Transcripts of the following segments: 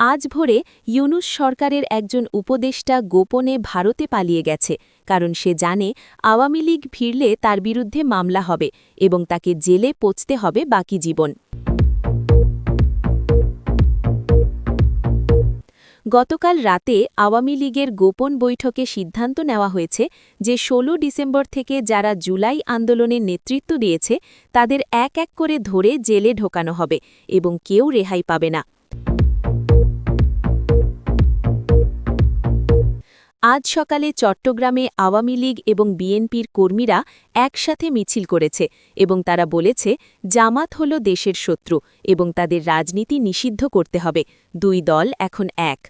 আজ ভোরে ইউনুস সরকারের একজন উপদেষ্টা গোপনে ভারতে পালিয়ে গেছে, কারণ সে জানে আওয়ামী লীগ ফিরলে তার বিরুদ্ধে মামলা হবে এবং তাকে জেলে পচতে হবে বাকি জীবন। গতকাল রাতে আওয়ামী লীগের গোপন বৈঠকে সিদ্ধান্ত নেওয়া হয়েছে যে ১৬ ডিসেম্বর থেকে যারা জুলাই আন্দোলনের নেতৃত্ব দিয়েছে, তাদের এক এক করে ধরে জেলে ঢোকানো হবে এবং কেউ রেহাই পাবে না। আজ সকালে চট্টগ্রামে আওয়ামী লীগ এবং বিএনপির কর্মীরা একসাথে মিছিল করেছে এবং তারা বলেছে, জামাত হল দেশের শত্রু এবং তাদের রাজনীতি নিষিদ্ধ করতে হবে। দুই দল এখন এক।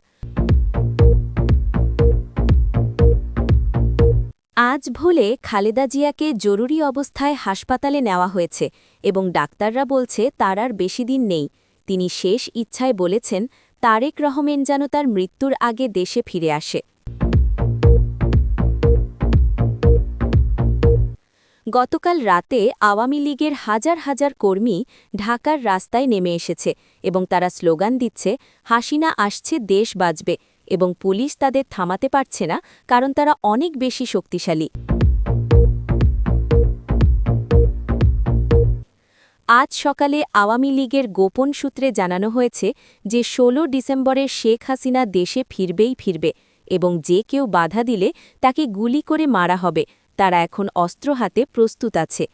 আজ ভোলে খালেদা জিয়াকে জরুরি অবস্থায় হাসপাতালে নেওয়া হয়েছে এবং ডাক্তাররা বলছে, তার আর বেশি দিন নেই। তিনি শেষ ইচ্ছায় বলেছেন, তারেক রহমেন যেন তার মৃত্যুর আগে দেশে ফিরে আসে। গতকাল রাতে আওয়ামী লীগের হাজার হাজার কর্মী ঢাকার রাস্তায় নেমে এসেছে এবং তারা স্লোগান দিচ্ছে, হাসিনা আসছে, দেশ বাঁচবে। এবং পুলিশ তাদের থামাতে পারছে না, কারণ তারা অনেক বেশি শক্তিশালী। আজ সকালে আওয়ামী লীগের গোপন সূত্রে জানানো হয়েছে যে ১৬ ডিসেম্বরে শেখ হাসিনা দেশে ফিরবেই ফিরবে এবং যে কেউ বাধা দিলে তাকে গুলি করে মারা হবে। তারা এখন অস্ত্র হাতে প্রস্তুত আছে।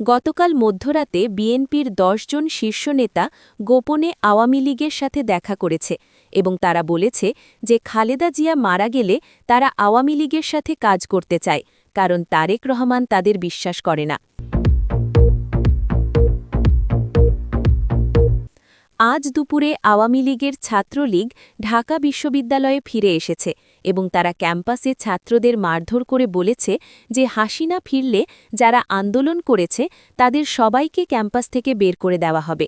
গতকাল মধ্যরাতে বিএনপির জন শীর্ষ নেতা গোপনে আওয়ামী লীগের সাথে দেখা করেছে এবং তারা বলেছে যে খালেদা জিয়া মারা গেলে তারা আওয়ামী লীগের সাথে কাজ করতে চায়, কারণ তারেক রহমান তাদের বিশ্বাস করে না। আজ দুপুরে আওয়ামী লীগের ছাত্রলীগ ঢাকা বিশ্ববিদ্যালয়ে ফিরে এসেছে এবং তারা ক্যাম্পাসে ছাত্রদের মারধর করে বলেছে যে হাসিনা ফিরলে যারা আন্দোলন করেছে তাদের সবাইকে ক্যাম্পাস থেকে বের করে দেওয়া হবে।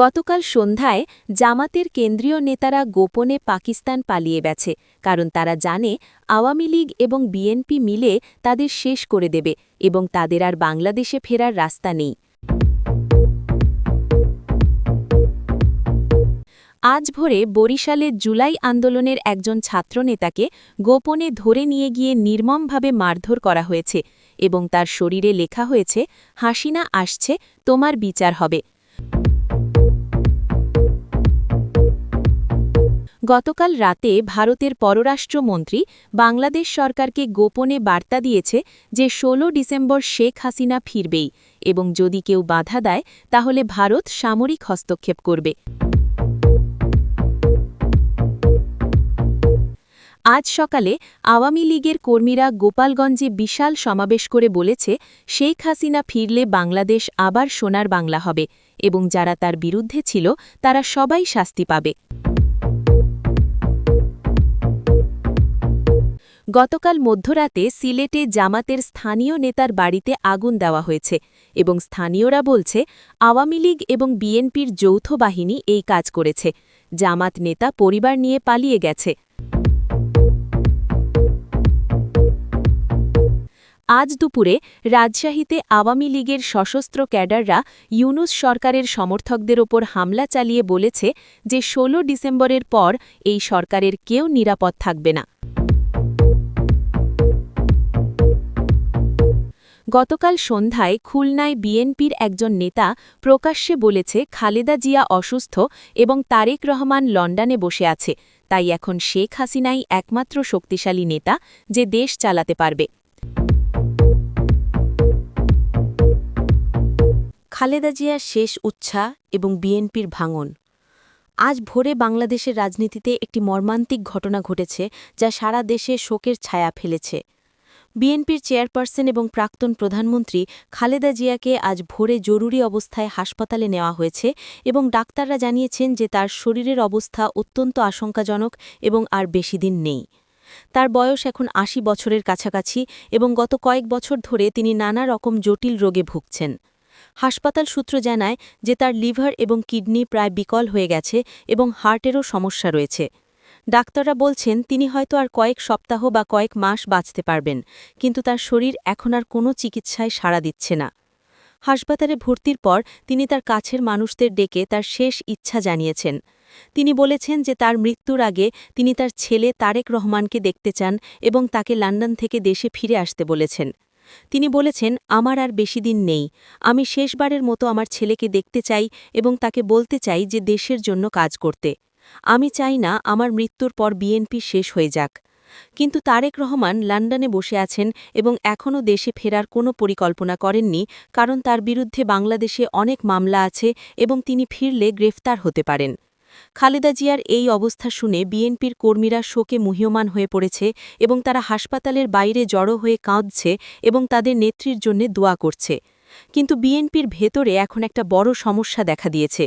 গতকাল সন্ধ্যায় জামাতের কেন্দ্রীয় নেতারা গোপনে পাকিস্তান পালিয়ে গেছে, কারণ তারা জানে আওয়ামী লীগ এবং বিএনপি মিলে তাদের শেষ করে দেবে এবং তাদের আর বাংলাদেশে ফেরার রাস্তা নেই। আজ ভোরে বরিশালে জুলাই আন্দোলনের একজন ছাত্রনেতাকে গোপনে ধরে নিয়ে গিয়ে নির্মমভাবে মারধর করা হয়েছে এবং তার শরীরে লেখা হয়েছে, হাসিনা আসছে, তোমার বিচার হবে। গতকাল রাতে ভারতের পররাষ্ট্রমন্ত্রী বাংলাদেশ সরকারকে গোপনে বার্তা দিয়েছে যে ১৬ ডিসেম্বর শেখ হাসিনা ফিরবেই এবং যদি কেউ বাধা দেয়, তাহলে ভারত সামরিক হস্তক্ষেপ করবে। আজ সকালে আওয়ামী লীগের কর্মীরা গোপালগঞ্জে বিশাল সমাবেশ করে বলেছে, শেখ হাসিনা ফিরলে বাংলাদেশ আবার সোনার বাংলা হবে এবং যারা তার বিরুদ্ধে ছিল, তারা সবাই শাস্তি পাবে। গতকাল মধ্যরাতে সিলেটে জামাতের স্থানীয় নেতার বাড়িতে আগুন দেওয়া হয়েছে এবং স্থানীয়রা বলছে, আওয়ামী লীগ এবং বিএনপির যৌথ বাহিনী এই কাজ করেছে। জামাত নেতা পরিবার নিয়ে পালিয়ে গেছে। আজ দুপুরে রাজশাহীতে আওয়ামী লীগের সশস্ত্র ক্যাডাররা ইউনুস সরকারের সমর্থকদের ওপর হামলা চালিয়ে বলেছে যে ১৬ ডিসেম্বরের পর এই সরকারের কেউ নিরাপদ থাকবে না। গতকাল সন্ধ্যায় খুলনায় বিএনপির একজন নেতা প্রকাশ্যে বলেছে, খালেদা জিয়া অসুস্থ এবং তারেক রহমান লন্ডনে বসে আছে। তাই এখন শেখ হাসিনাই একমাত্র শক্তিশালী নেতা যে দেশ চালাতে পারবে। খালেদা জিয়ার শেষ উচ্ছা এবং বিএনপির ভাঙন। আজ ভোরে বাংলাদেশের রাজনীতিতে একটি মর্মান্তিক ঘটনা ঘটেছে যা সারা দেশে শোকের ছায়া ফেলেছে। বিএনপির চেয়ারপারসন এবং প্রাক্তন প্রধানমন্ত্রী খালেদা জিয়াকে আজ ভোরে জরুরি অবস্থায় হাসপাতালে নেওয়া হয়েছে এবং ডাক্তাররা জানিয়েছেন যে তার শরীরের অবস্থা অত্যন্ত আশঙ্কাজনক এবং আর বেশি দিন নেই। তার বয়স এখন আশি বছরের কাছাকাছি এবং গত কয়েক বছর ধরে তিনি নানা রকম জটিল রোগে ভুগছেন। হাসপাতাল সূত্র জানায় যে তার লিভার এবং কিডনি প্রায় বিকল হয়ে গেছে এবং হার্টেরও সমস্যা রয়েছে। ডাক্তাররা বলছেন, তিনি হয়তো আর কয়েক সপ্তাহ বা কয়েক মাস বাঁচতে পারবেন, কিন্তু তার শরীর এখন আর কোনো চিকিৎসায় সাড়া দিচ্ছে না। হাসপাতালে ভর্তির পর তিনি তার কাছের মানুষদের ডেকে তার শেষ ইচ্ছা জানিয়েছেন। তিনি বলেছেন যে তার মৃত্যুর আগে তিনি তার ছেলে তারেক রহমানকে দেখতে চান এবং তাকে লন্ডন থেকে দেশে ফিরে আসতে বলেছেন। তিনি বলেছেন, আমার আর বেশি দিন নেই। আমি শেষবারের মতো আমার ছেলেকে দেখতে চাই এবং তাকে বলতে চাই যে দেশের জন্য কাজ করতে। আমি চাই না আমার মৃত্যুর পর বিএনপি শেষ হয়ে যাক। কিন্তু তারেক রহমান লন্ডনে বসে আছেন এবং এখনও দেশে ফেরার কোনো পরিকল্পনা করেননি কারণ তার বিরুদ্ধে বাংলাদেশে অনেক মামলা আছে এবং তিনি ফিরলে গ্রেফতার হতে পারেন। খালেদা জিয়ার এই অবস্থা শুনে বিএনপির কর্মীরা শোকে মুহ্যমান হয়ে পড়েছে এবং তারা হাসপাতালের বাইরে জড়ো হয়ে কাঁদছে এবং তাদের নেত্রীর জন্য দোয়া করছে। কিন্তু বিএনপির ভেতরে এখন একটা বড় সমস্যা দেখা দিয়েছে।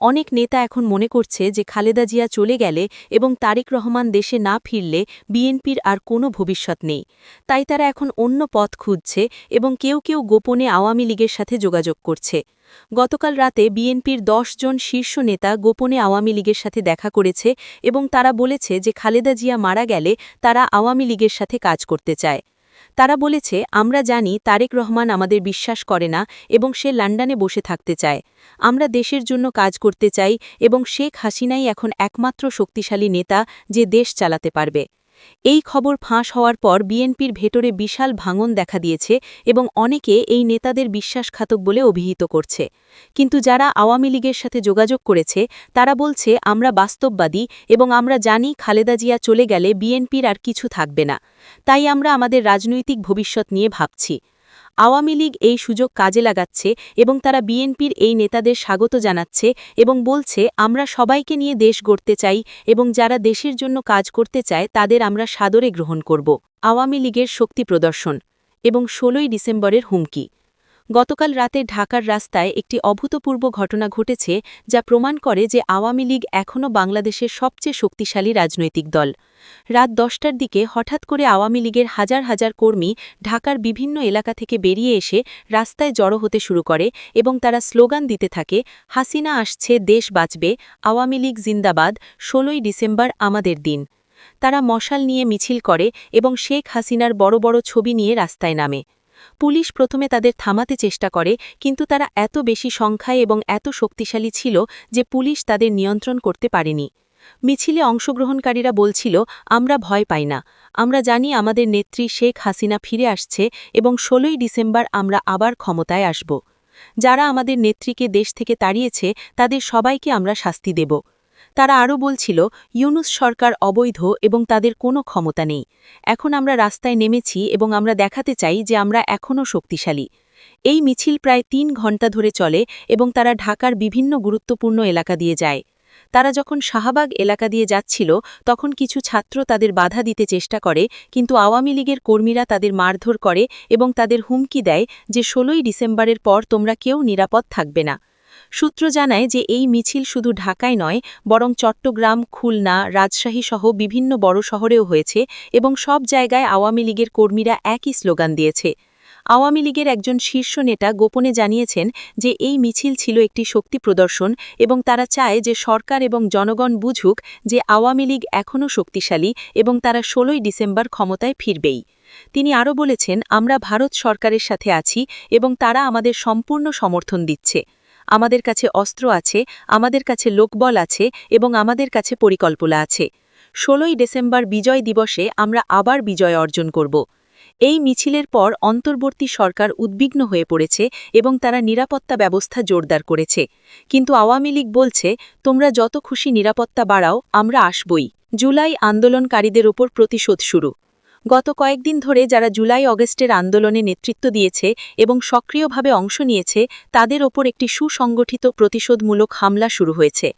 অনেক নেতা এখন মনে করছে যে খালেদা জিয়া চলে গেলে এবং তারেক রহমান দেশে না ফিরলে বিএনপির আর কোনো ভবিষ্যৎ নেই। তাই তারা এখন অন্য পথ খুঁজছে এবং কেউ কেউ গোপনে আওয়ামী লীগের সাথে যোগাযোগ করছে। গতকাল রাতে বিএনপির জন শীর্ষ নেতা গোপনে আওয়ামী লীগের সাথে দেখা করেছে এবং তারা বলেছে যে খালেদা জিয়া মারা গেলে তারা আওয়ামী লীগের সাথে কাজ করতে চায়। তারা বলেছে, আমরা জানি তারেক রহমান আমাদের বিশ্বাস করে না এবং সে লন্ডনে বসে থাকতে চায়। আমরা দেশের জন্য কাজ করতে চাই এবং শেখ হাসিনাই এখন একমাত্র শক্তিশালী নেতা যে দেশ চালাতে পারবে। এই খবর ফাঁস হওয়ার পর বিএনপির ভেতরে বিশাল ভাঙন দেখা দিয়েছে এবং অনেকে এই নেতাদের বিশ্বাসঘাতক বলে অভিহিত করছে। কিন্তু যারা আওয়ামী লীগের সাথে যোগাযোগ করেছে, তারা বলছে, আমরা বাস্তববাদী এবং আমরা জানি খালেদা জিয়া চলে গেলে বিএনপির আর কিছু থাকবে না। তাই আমরা আমাদের রাজনৈতিক ভবিষ্যৎ নিয়ে ভাবছি। আওয়ামী লীগ এই সুযোগ কাজে লাগাচ্ছে এবং তারা বিএনপির এই নেতাদের স্বাগত জানাচ্ছে এবং বলছে, আমরা সবাইকে নিয়ে দেশ গড়তে চাই এবং যারা দেশের জন্য কাজ করতে চায় তাদের আমরা সাদরে গ্রহণ করব। আওয়ামী লীগের শক্তি প্রদর্শন এবং ষোলোই ডিসেম্বরের হুমকি। গতকাল রাতে ঢাকার রাস্তায় একটি অভূতপূর্ব ঘটনা ঘটেছে যা প্রমাণ করে যে আওয়ামী লীগ এখনও বাংলাদেশের সবচেয়ে শক্তিশালী রাজনৈতিক দল। রাত দশটার দিকে হঠাৎ করে আওয়ামী লীগের হাজার হাজার কর্মী ঢাকার বিভিন্ন এলাকা থেকে বেরিয়ে এসে রাস্তায় জড়ো হতে শুরু করে এবং তারা স্লোগান দিতে থাকে, হাসিনা আসছে, দেশ বাঁচবে, আওয়ামী লীগ জিন্দাবাদ, ষোলোই ডিসেম্বর আমাদের দিন। তারা মশাল নিয়ে মিছিল করে এবং শেখ হাসিনার বড় বড় ছবি নিয়ে রাস্তায় নামে। পুলিশ প্রথমে তাদের থামাতে চেষ্টা করে, কিন্তু তারা এত বেশি সংখ্যায় এবং এত শক্তিশালী ছিল যে পুলিশ তাদের নিয়ন্ত্রণ করতে পারেনি। মিছিলে অংশগ্রহণকারীরা বলছিল, আমরা ভয় পাই না। আমরা জানি আমাদের নেত্রী শেখ হাসিনা ফিরে আসছে এবং ষোলোই ডিসেম্বর আমরা আবার ক্ষমতায় আসব। যারা আমাদের নেত্রীকে দেশ থেকে তাড়িয়েছে, তাদের সবাইকে আমরা শাস্তি দেব। তারা আরও বলছিল, ইউনুস সরকার অবৈধ এবং তাদের কোনো ক্ষমতা নেই। এখন আমরা রাস্তায় নেমেছি এবং আমরা দেখাতে চাই যে আমরা এখনও শক্তিশালী। এই মিছিল প্রায় তিন ঘণ্টা ধরে চলে এবং তারা ঢাকার বিভিন্ন গুরুত্বপূর্ণ এলাকা দিয়ে যায়। তারা যখন শাহবাগ এলাকা দিয়ে যাচ্ছিল, তখন কিছু ছাত্র তাদের বাধা দিতে চেষ্টা করে, কিন্তু আওয়ামী লীগের কর্মীরা তাদের মারধর করে এবং তাদের হুমকি দেয় যে, ষোলোই ডিসেম্বরের পর তোমরা কেউ নিরাপদ থাকবে না। সূত্র জানায় যে এই মিছিল শুধু ঢাকায় নয়, বরং চট্টগ্রাম, খুলনা, রাজশাহী সহ বিভিন্ন বড় শহরেও হয়েছে এবং সব জায়গায় আওয়ামী লীগের কর্মীরা একই স্লোগান দিয়েছে। আওয়ামী লীগের একজন শীর্ষ নেতা গোপনে জানিয়েছেন যে এই মিছিল ছিল একটি শক্তি প্রদর্শন এবং তারা চায় যে সরকার এবং জনগণ বুঝুক যে আওয়ামী লীগ এখনও শক্তিশালী এবং তারা ষোলোই ডিসেম্বর ক্ষমতায় ফিরবেই। তিনি আরও বলেছেন, আমরা ভারত সরকারের সাথে আছি এবং তারা আমাদের সম্পূর্ণ সমর্থন দিচ্ছে। আমাদের কাছে অস্ত্র আছে, আমাদের কাছে লোকবল আছে এবং আমাদের কাছে পরিকল্পনা আছে। ষোলোই ডিসেম্বর বিজয় দিবসে আমরা আবার বিজয় অর্জন করব। এই মিছিলের পর অন্তর্বর্তী সরকার উদ্বিগ্ন হয়ে পড়েছে এবং তারা নিরাপত্তা ব্যবস্থা জোরদার করেছে। কিন্তু আওয়ামী লীগ বলছে, তোমরা যত খুশি নিরাপত্তা বাড়াও, আমরা আসবই। জুলাই আন্দোলনকারীদের ওপর প্রতিশোধ শুরু। গত কয়েকদিন ধরে যারা জুলাই অগস্টের আন্দোলনে নেতৃত্ব দিয়েছে এবং সক্রিয়ভাবে অংশ নিয়েছে, তাদের ওপর একটি সুসংগঠিত প্রতিশোধমূলক হামলা শুরু হয়েছে।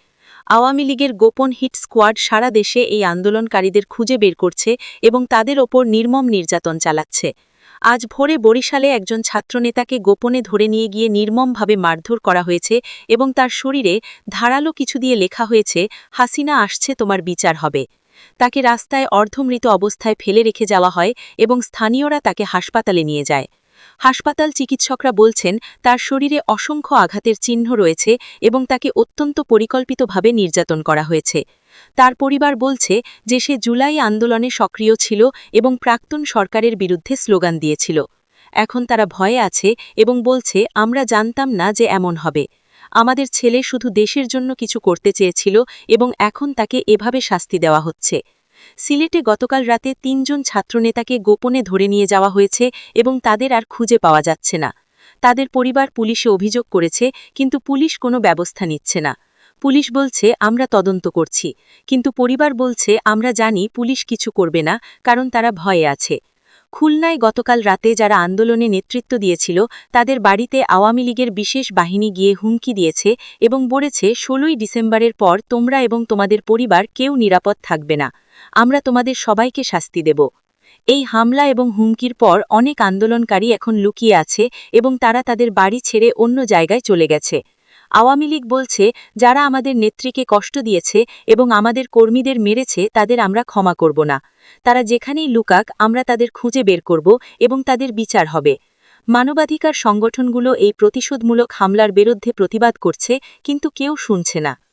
আওয়ামী লীগের গোপন হিট স্কোয়াড সারা দেশে এই আন্দোলনকারীদের খুঁজে বের করছে এবং তাদের ওপর নির্মম নির্যাতন চালাচ্ছে। আজ ভোরে বরিশালে একজন ছাত্রনেতাকে গোপনে ধরে নিয়ে গিয়ে নির্মমভাবে মারধর করা হয়েছে এবং তার শরীরে ধারালো কিছু দিয়ে লেখা হয়েছে, হাসিনা আসছে, তোমার বিচার হবে। তাকে রাস্তায় অর্ধমৃত অবস্থায় ফেলে রেখে যাওয়া হয় এবং স্থানীয়রা তাকে হাসপাতালে নিয়ে যায়। হাসপাতাল চিকিৎসকরা বলছেন, তার শরীরে অসংখ্য আঘাতের চিহ্ন রয়েছে এবং তাকে অত্যন্ত পরিকল্পিতভাবে নির্যাতন করা হয়েছে। তার পরিবার বলছে যে সে জুলাই আন্দোলনে সক্রিয় ছিল এবং প্রাক্তন সরকারের বিরুদ্ধে স্লোগান দিয়েছিল। এখন তারা ভয়ে আছে এবং বলছে, আমরা জানতাম না যে এমন হবে। আমাদের ছেলে শুধু দেশের জন্য কিছু করতে চেয়েছিল এবং এখন তাকে এভাবে শাস্তি দেওয়া হচ্ছে। সিলেটে গতকাল রাতে তিনজন ছাত্রনেতাকে গোপনে ধরে নিয়ে যাওয়া হয়েছে এবং তাদের আর খুঁজে পাওয়া যাচ্ছে না। তাদের পরিবার পুলিশে অভিযোগ করেছে, কিন্তু পুলিশ কোনো ব্যবস্থা নিচ্ছে না। পুলিশ বলছে, আমরা তদন্ত করছি। কিন্তু পরিবার বলছে, আমরা জানি পুলিশ কিছু করবে না, কারণ তারা ভয়ে আছে। খুলনায় গতকাল রাতে যারা আন্দোলনে নেতৃত্ব দিয়েছিল, তাদের বাড়িতে আওয়ামী লীগের বিশেষ বাহিনী গিয়ে হুমকি দিয়েছে এবং বলেছে, ষোলোই ডিসেম্বরের পর তোমরা এবং তোমাদের পরিবার কেউ নিরাপদ থাকবে না। আমরা তোমাদের সবাইকে শাস্তি দেব। এই হামলা এবং হুমকির পর অনেক আন্দোলনকারী এখন লুকিয়ে আছে এবং তারা তাদের বাড়ি ছেড়ে অন্য জায়গায় চলে গেছে। আওয়ামী লীগ বলছে, যারা আমাদের নেত্রীকে কষ্ট দিয়েছে এবং আমাদের কর্মীদের মেরেছে, তাদের আমরা ক্ষমা করব না। তারা যেখানেই লুকাক, আমরা তাদের খুঁজে বের করব এবং তাদের বিচার হবে। মানবাধিকার সংগঠনগুলো এই প্রতিশোধমূলক হামলার বিরুদ্ধে প্রতিবাদ করছে, কিন্তু কেউ শুনছে না।